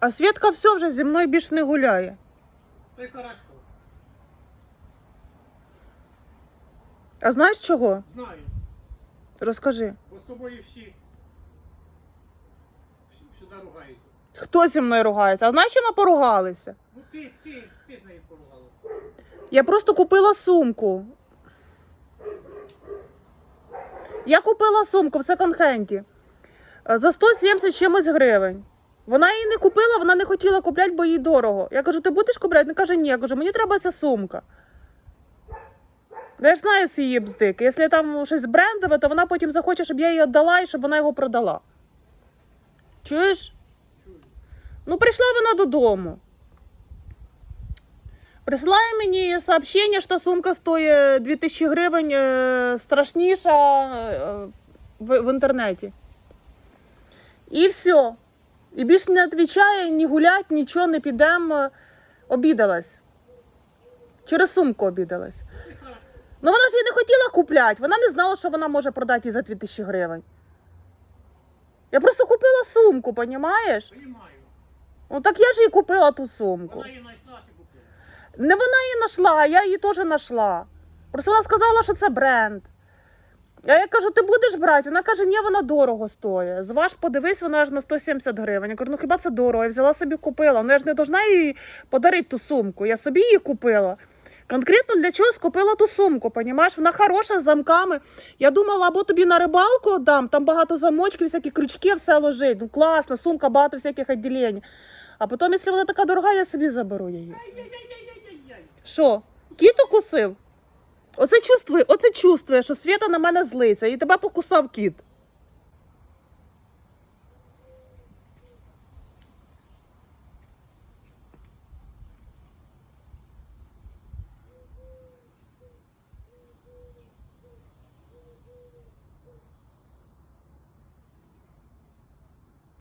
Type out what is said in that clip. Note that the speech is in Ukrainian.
А Свідка все вже зі мною більше не гуляє. Й хорошо. А знаєш чого? Знаю. Розкажи. Бо з тобою всі. сюди ругаються. Хто зі мною ругається? А знаєш, що ми поругалися? Ну ти, ти, ти з нею поругала. Я просто купила сумку. Я купила сумку в секонд-хенді е, за 170 чимось гривень. Вона її не купила, вона не хотіла купляти, бо їй дорого. Я кажу, ти будеш купляти? Вона каже, ні. Я кажу, мені треба ця сумка. Я ж знаю ці її бздики. Якщо там щось брендове, то вона потім захоче, щоб я її віддала і щоб вона його продала. Чуєш? Ну, прийшла вона додому. Присилає мені сообщення, що сумка стоїть 2000 гривень е, страшніша е, в, в інтернеті. І все. І більше не відповідає, ні гулять, нічого, не підемо. Обідалась. Через сумку обідалась. Ну вона ж її не хотіла купляти, вона не знала, що вона може продати її за 2000 гривень. Я просто купила сумку, понімаєш? Понімаю. Ну так я ж їй купила ту сумку. Вона її знайшла, ти купила. Не вона її знайшла, я її теж знайшла. Просто вона сказала, що це бренд. А я кажу, ти будеш брати? Вона каже, ні, вона дорого стоїть. Зваж, подивись, вона аж на 170 гривень. Я кажу, ну хіба це дорого? Я взяла собі купила. Ну я ж не должна їй подарити ту сумку. Я собі її купила. Конкретно для чогось купила ту сумку, понімаєш? Вона хороша з замками. Я думала, або тобі на рибалку дам, там багато замочків, всякі крючки, все лежить. Ну класна, сумка, багато всяких відділень. А потім, якщо вона така дорога, я собі заберу її. Що? Кіт укусив? Оце чувствує, оце чувствує, що Свята на мене злиться, і тебе покусав кіт.